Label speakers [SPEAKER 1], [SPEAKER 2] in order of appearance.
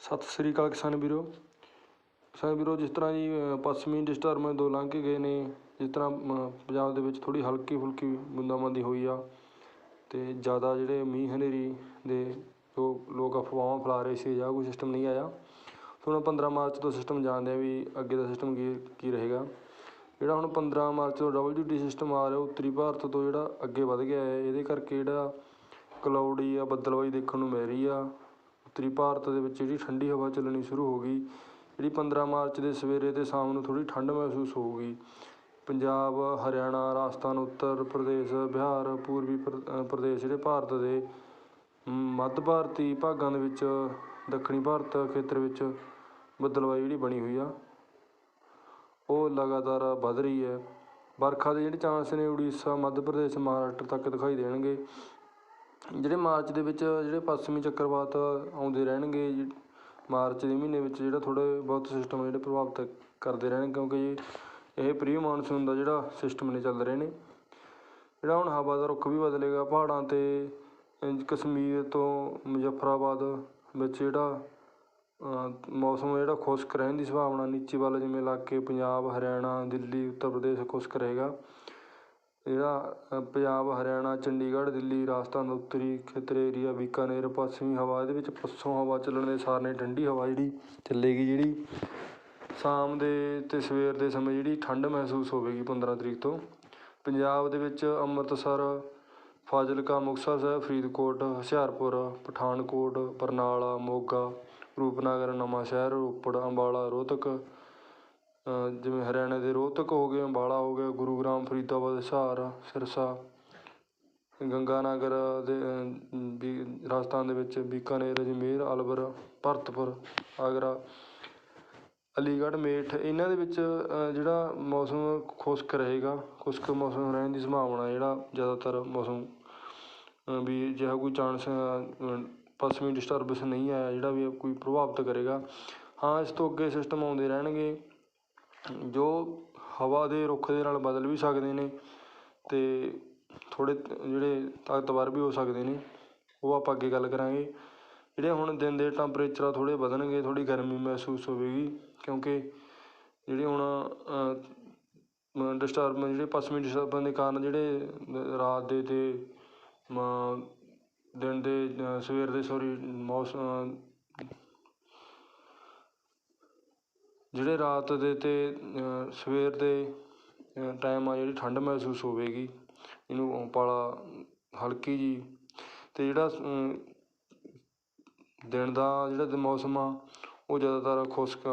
[SPEAKER 1] ਸਤਿ ਸ੍ਰੀ ਅਕਾਲ ਕਿਸਾਨ ਵੀਰੋ। ਕਿਸਾਨ ਵੀਰੋ, ਜਿਸ ਤਰ੍ਹਾਂ ਜੀ ਪੱਛਮੀ ਡਿਸਟਰਬੈਂਸ ਦੋ ਲੰਘ ਕੇ ਗਏ ਨੇ। ਜਿਸ ਤਰ੍ਹਾਂ ਪੰਜਾਬ ਦੇ ਵਿੱਚ ਥੋੜ੍ਹੀ ਹਲਕੀ ਫੁਲਕੀ ਬੂੰਦਾਬਾਂਦੀ ਹੋਈ ਆ ਅਤੇ ਜ਼ਿਆਦਾ ਜਿਹੜੇ ਮੀਂਹ ਹਨੇਰੀ ਦੇ ਜੋ ਲੋਕ ਅਫਵਾਹਾਂ ਫੈਲਾ ਰਹੇ ਸੀ, ਜਾਂ ਕੋਈ ਸਿਸਟਮ ਨਹੀਂ ਆਇਆ। ਹੁਣ 15 ਮਾਰਚ ਤੋਂ ਸਿਸਟਮ ਜਾਣਦੇ ਆ ਵੀ ਅੱਗੇ ਦਾ ਸਿਸਟਮ ਕੀ ਕੀ ਰਹੇਗਾ। ਜਿਹੜਾ ਹੁਣ 15 ਮਾਰਚ ਤੋਂ ਡਬਲਯੂ ਡੀ ਸਿਸਟਮ ਆ ਰਿਹਾ ਉੱਤਰੀ ਭਾਰਤ ਤੋਂ ਜਿਹੜਾ ਅੱਗੇ ਵੱਧ ਗਿਆ ਹੈ, ਇਹਦੇ ਕਰਕੇ ਜਿਹੜਾ ਕਲਾਉਡੀ ਆ ਬੱਦਲਵਾਈ ਦੇਖਣ ਨੂੰ ਮਿਲ ਰਹੀ ਆ। ਉੱਤਰੀ ਭਾਰਤ ਦੇ ਵਿੱਚ ਜਿਹੜੀ ਠੰਡੀ ਹਵਾ ਚੱਲਣੀ ਸ਼ੁਰੂ ਹੋ ਗਈ, ਜਿਹੜੀ 15 ਮਾਰਚ ਦੇ ਸਵੇਰੇ ਅਤੇ ਸ਼ਾਮ ਨੂੰ ਥੋੜ੍ਹੀ ਠੰਡ ਮਹਿਸੂਸ ਹੋਊਗੀ। ਪੰਜਾਬ, ਹਰਿਆਣਾ, ਰਾਜਸਥਾਨ, ਉੱਤਰ ਪ੍ਰਦੇਸ਼, ਬਿਹਾਰ, ਪੂਰਬੀ ਪ੍ਰ- ਪ੍ਰਦੇਸ਼ ਜਿਹੜੇ ਭਾਰਤ ਦੇ ਮੱਧ ਭਾਰਤੀ ਭਾਗਾਂ ਦੇ ਵਿੱਚ, ਦੱਖਣੀ ਭਾਰਤ ਖੇਤਰ ਵਿੱਚ ਬੱਦਲਵਾਈ ਜਿਹੜੀ ਬਣੀ ਹੋਈ ਆ, ਉਹ ਲਗਾਤਾਰ ਵੱਧ ਰਹੀ ਹੈ। ਵਰਖਾ ਦੇ ਜਿਹੜੇ ਚਾਂਸ ਨੇ ਉੜੀਸਾ, ਮੱਧ ਪ੍ਰਦੇਸ਼, ਮਹਾਰਾਸ਼ਟਰ ਤੱਕ ਦਿਖਾਈ ਦੇਣਗੇ। ਜਿਹੜੇ ਮਾਰਚ ਦੇ ਵਿੱਚ ਜਿਹੜੇ ਪੱਛਮੀ ਚੱਕਰਵਾਤ ਆਉਂਦੇ ਰਹਿਣਗੇ ਜੀ, ਮਾਰਚ ਦੇ ਮਹੀਨੇ ਵਿੱਚ ਜਿਹੜਾ ਥੋੜ੍ਹੇ ਬਹੁਤ ਸਿਸਟਮ ਜਿਹੜੇ ਪ੍ਰਭਾਵਿਤ ਕਰਦੇ ਰਹਿਣਗੇ ਕਿਉਂਕਿ ਇਹ ਪ੍ਰੀ ਮਾਨਸੂਨ ਦਾ ਜਿਹੜਾ ਸਿਸਟਮ ਨੇ ਚੱਲ ਰਹੇ ਨੇ। ਜਿਹੜਾ ਹੁਣ ਹਵਾ ਦਾ ਰੁੱਖ ਵੀ ਬਦਲੇਗਾ ਪਹਾੜਾਂ 'ਤੇ ਕਸ਼ਮੀਰ ਤੋਂ ਮੁਜ਼ੱਫਰਾਬਾਦ ਵਿੱਚ ਜਿਹੜਾ ਮੌਸਮ ਜਿਹੜਾ ਖੁਸ਼ਕ ਰਹਿਣ ਦੀ ਸੰਭਾਵਨਾ ਨੀਚੇ ਵੱਲ ਜਿਵੇਂ ਇਲਾਕੇ ਪੰਜਾਬ ਹਰਿਆਣਾ ਦਿੱਲੀ ਉੱਤਰ ਪ੍ਰਦੇਸ਼ ਖੁਸ਼ਕ ਰਹੇਗਾ। ਜਿਹੜਾ ਪੰਜਾਬ, ਹਰਿਆਣਾ, ਚੰਡੀਗੜ੍ਹ, ਦਿੱਲੀ, ਰਾਜਸਥਾਨ ਦਾ ਉੱਤਰੀ ਖੇਤਰ ਏਰੀਆ ਬੀਕਾਨੇਰ, ਪੱਛਮੀ ਹਵਾ, ਇਹਦੇ ਵਿੱਚ ਪੱਛੋਂ ਹਵਾ ਚੱਲਣ ਦੇ ਸਾਰਨੇ ਠੰਡੀ ਹਵਾ ਜਿਹੜੀ ਚੱਲੇਗੀ, ਜਿਹੜੀ ਸ਼ਾਮ ਦੇ ਅਤੇ ਸਵੇਰ ਦੇ ਸਮੇਂ ਜਿਹੜੀ ਠੰਡ ਮਹਿਸੂਸ ਹੋਵੇਗੀ 15 ਤਰੀਕ ਤੋਂ। ਪੰਜਾਬ ਦੇ ਵਿੱਚ ਅੰਮ੍ਰਿਤਸਰ, ਫਾਜ਼ਿਲਕਾ, ਮੁਕਤਸਰ ਸਾਹਿਬ, ਫਰੀਦਕੋਟ, ਹੁਸ਼ਿਆਰਪੁਰ, ਪਠਾਨਕੋਟ, ਬਰਨਾਲਾ, ਮੋਗਾ, ਰੂਪਨਗਰ, ਨਵਾਂਸ਼ਹਿਰ, ਰੋਪੜ, ਅੰਬਾਲਾ, ਰੋਹਤਕ ਜਿਵੇਂ ਹਰਿਆਣੇ ਦੇ ਰੋਹਤਕ ਹੋ ਗਏ, ਅੰਬਾਲਾ ਹੋ ਗਿਆ, ਗੁਰੂਗ੍ਰਾਮ, ਫਰੀਦਾਬਾਦ ਹਿਸਾਰ ਸਿਰਸਾ, ਗੰਗਾਨਗਰ ਦੇ ਬੀ ਰਾਜਸਥਾਨ ਦੇ ਵਿੱਚ ਬੀਕਾਨੇਰ, ਅਜਮੇਰ, ਅਲਵਰ, ਭਰਤਪੁਰ, ਆਗਰਾ, ਅਲੀਗੜ੍ਹ, ਮੇਠ, ਇਹਨਾਂ ਦੇ ਵਿੱਚ ਜਿਹੜਾ ਮੌਸਮ ਖੁਸ਼ਕ ਰਹੇਗਾ, ਖੁਸ਼ਕ ਮੌਸਮ ਰਹਿਣ ਦੀ ਸੰਭਾਵਨਾ ਜਿਹੜਾ ਜ਼ਿਆਦਾਤਰ ਮੌਸਮ ਵੀ ਜਿਹੜਾ ਕੋਈ ਚਾਂਸ ਪੱਛਮੀ ਡਿਸਟਰਬੈਂਸ ਨਹੀਂ ਆਇਆ, ਜਿਹੜਾ ਵੀ ਕੋਈ ਪ੍ਰਭਾਵਿਤ ਕਰੇਗਾ। ਹਾਂ, ਇਸ ਤੋਂ ਅੱਗੇ ਸਿਸਟਮ ਆਉਂਦੇ ਰਹਿਣਗੇ। ਜੋ ਹਵਾ ਦੇ ਰੁੱਖ ਦੇ ਨਾਲ ਬਦਲ ਵੀ ਸਕਦੇ ਨੇ ਅਤੇ ਥੋੜ੍ਹੇ ਜਿਹੜੇ ਤਾਕਤਵਰ ਵੀ ਹੋ ਸਕਦੇ ਨੇ, ਉਹ ਆਪਾਂ ਅੱਗੇ ਗੱਲ ਕਰਾਂਗੇ। ਜਿਹੜੇ ਹੁਣ ਦਿਨ ਦੇ ਟੈਂਪਰੇਚਰ ਆ, ਥੋੜ੍ਹੇ ਵਧਣਗੇ, ਥੋੜ੍ਹੀ ਗਰਮੀ ਮਹਿਸੂਸ ਹੋਵੇਗੀ, ਕਿਉਂਕਿ ਜਿਹੜੇ ਹੁਣ ਡਿਸਟਰਬ ਜਿਹੜੇ ਪੱਛਮੀ ਡਿਸਟਰਬੈਂਸ ਦੇ ਕਾਰਨ ਜਿਹੜੇ ਰਾਤ ਦੇ ਅਤੇ ਦਿਨ ਦੇ ਸਵੇਰ ਦੇ ਸੋਰੀ ਮੌਸਮ ਜਿਹੜੇ ਰਾਤ ਦੇ ਅਤੇ ਸਵੇਰ ਦੇ ਟਾਈਮ ਆ ਜਿਹੜੀ ਠੰਡ ਮਹਿਸੂਸ ਹੋਵੇਗੀ, ਇਹਨੂੰ ਪਾਲਾ ਹਲਕੀ ਜੀ ਅਤੇ ਜਿਹੜਾ ਦਿਨ ਦਾ ਜਿਹੜਾ ਮੌਸਮ ਆ, ਉਹ ਜ਼ਿਆਦਾਤਰ ਖੁਸ਼ਕ